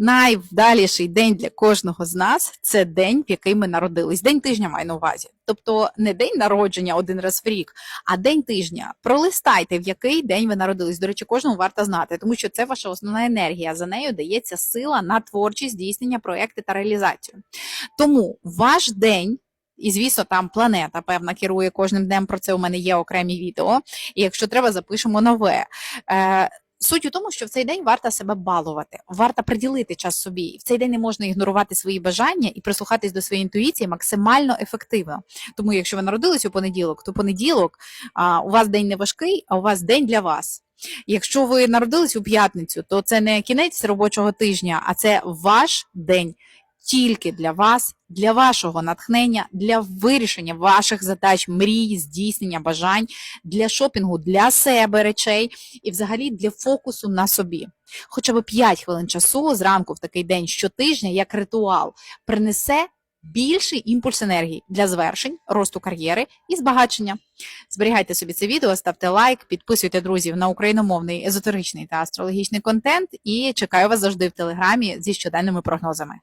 найвдаліший день для кожного з нас це день, в який ми народились. День тижня маю на увазі. Тобто не день народження один раз в рік, а день тижня. Пролистайте, в який день ви народились. До речі, кожному варто знати, тому що це ваша основна енергія. За нею дається сила на творчість, здійснення проекти та реалізацію. Тому ваш день. І, звісно, там планета певна керує кожним днем. Про це у мене є окремі відео. І якщо треба, запишемо нове. Е, Суть у тому, що в цей день варто себе балувати, варто приділити час собі. І в цей день не можна ігнорувати свої бажання і прислухатись до своєї інтуїції максимально ефективно. Тому, якщо ви народились у понеділок, то понеділок а, у вас день не важкий, а у вас день для вас. Якщо ви народились у п'ятницю, то це не кінець робочого тижня, а це ваш день тільки для вас, для вашого натхнення, для вирішення ваших задач, мрій, здійснення бажань, для шопінгу для себе речей і взагалі для фокусу на собі. Хоча б 5 хвилин часу зранку в такий день щотижня, як ритуал, принесе більший імпульс енергії для звершень, росту кар'єри і збагачення. Зберігайте собі це відео, ставте лайк, підписуйте друзів на україномовний езотеричний та астрологічний контент. І чекаю вас завжди в телеграмі зі щоденними прогнозами.